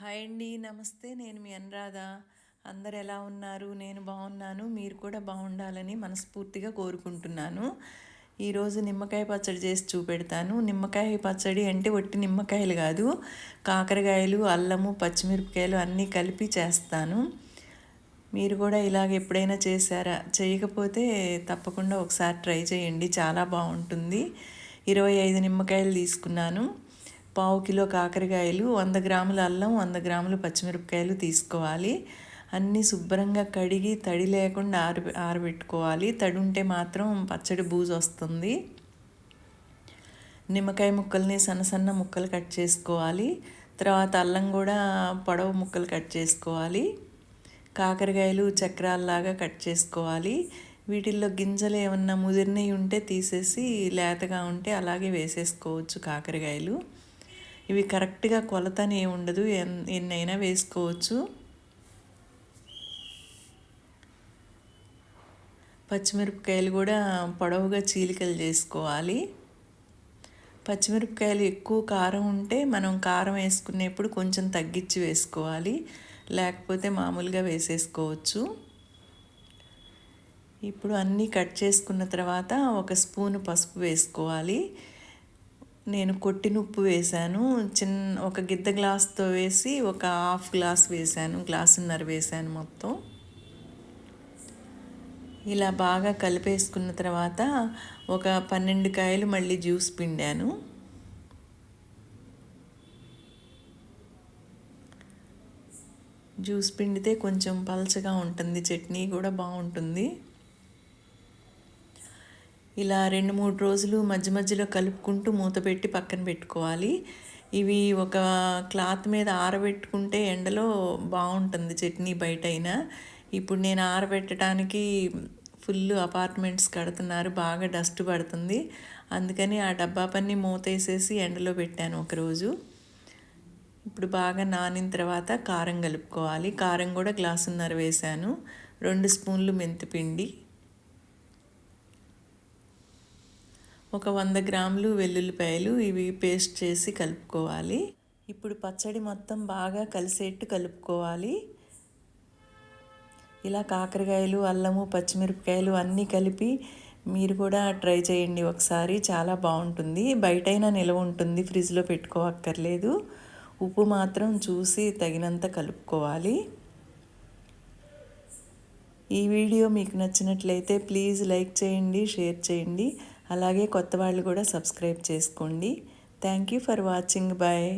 Hi అండి నమస్తే. నేను మీ అనురాధ. అందరు ఎలా ఉన్నారు? నేను బాగున్నాను. మీరు కూడా బాగుండాలని మనస్ఫూర్తిగా కోరుకుంటున్నాను. ఈరోజు నిమ్మకాయ పచ్చడి చేసి చూపెడతాను. నిమ్మకాయ పచ్చడి అంటే ఒట్టి నిమ్మకాయలు కాదు. కాకరకాయలు అల్లము పచ్చిమిరపకాయలు అన్నీ కలిపి చేస్తాను. మీరు కూడా ఇలాగ ఎప్పుడైనా చేశారా? చేయకపోతే తప్పకుండా ఒకసారి ట్రై చేయండి. చాలా బాగుంటుంది. ఇరవై ఐదు నిమ్మకాయలు తీసుకున్నాను. పావు కిలో కాకరకాయలు వంద గ్రాముల అల్లం వంద గ్రాములు పచ్చిమిరపకాయలు తీసుకోవాలి. అన్నీ శుభ్రంగా కడిగి తడి లేకుండా ఆరి ఆరబెట్టుకోవాలి. తడి ఉంటే మాత్రం పచ్చడి బూజు వస్తుంది. నిమ్మకాయ ముక్కల్ని సన్న సన్న ముక్కలు కట్ చేసుకోవాలి. తర్వాత అల్లం కూడా పొడవు ముక్కలు కట్ చేసుకోవాలి. కాకరకాయలు చక్రాల్లాగా కట్ చేసుకోవాలి. వీటిల్లో గింజలు ఏమన్నా ముదిరినవి ఉంటే తీసేసి లేతగా ఉంటే అలాగే వేసేసుకోవచ్చు కాకరకాయలు. ఇవి కరెక్ట్గా కొలత అని ఉండదు ఎన్నైనా వేసుకోవచ్చు. పచ్చిమిరపకాయలు కూడా పొడవుగా చీలికలు చేసుకోవాలి. పచ్చిమిరపకాయలు ఎక్కువ కారం ఉంటే మనం కారం వేసుకునేప్పుడు కొంచెం తగ్గించి వేసుకోవాలి. లేకపోతే మామూలుగా వేసేసుకోవచ్చు. ఇప్పుడు అన్నీ కట్ చేసుకున్న తర్వాత ఒక స్పూన్ పసుపు వేసుకోవాలి. నేను కొట్టిన ఉప్పు వేశాను. చిన్న ఒక గిద్ద గ్లాస్తో వేసి ఒక హాఫ్ గ్లాస్ వేశాను. గ్లాసున్నర వేశాను మొత్తం. ఇలా బాగా కలిపేసుకున్న తర్వాత ఒక పన్నెండు కాయలు మళ్ళీ జ్యూస్ పిండాను. జ్యూస్ పిండితే కొంచెం పలచగా ఉంటుంది. చట్నీ కూడా బాగుంటుంది. ఇలా రెండు మూడు రోజులు మధ్య మధ్యలో కలుపుకుంటూ మూత పెట్టి పక్కన పెట్టుకోవాలి. ఇవి ఒక క్లాత్ మీద ఆరబెట్టుకుంటే ఎండలో బాగుంటుంది చట్నీ బయట అయినా ఇప్పుడు నేను ఆరబెట్టడానికి ఫుల్ అపార్ట్మెంట్స్ కడుతున్నారు బాగా డస్ట్ పడుతుంది. అందుకని ఆ డబ్బా పని మూతేసేసి ఎండలో పెట్టాను ఒకరోజు. ఇప్పుడు బాగా నానిన తర్వాత కారం కలుపుకోవాలి. కారం కూడా గ్లాసున్నర వేసాను రెండు స్పూన్లు మెంతిపిండి. ఒక వంద గ్రాములు వెల్లుల్లిపాయలు ఇవి పేస్ట్ చేసి కలుపుకోవాలి. ఇప్పుడు పచ్చడి మొత్తం బాగా కలిసేట్టు కలుపుకోవాలి. ఇలా కాకరకాయలు అల్లము పచ్చిమిరపకాయలు అన్నీ కలిపి మీరు కూడా ట్రై చేయండి ఒకసారి. చాలా బాగుంటుంది. బయటైనా నిల్వ ఉంటుంది. ఫ్రిడ్జ్లో పెట్టుకోవక్కర్లేదు. ఉప్పు మాత్రం చూసి తగినంత కలుపుకోవాలి. ఈ వీడియో మీకు నచ్చినట్లయితే ప్లీజ్ లైక్ చేయండి షేర్ చేయండి. అలాగే కొత్త వాళ్ళు కూడా సబ్స్క్రైబ్ చేసుకోండి. Thank you for watching bye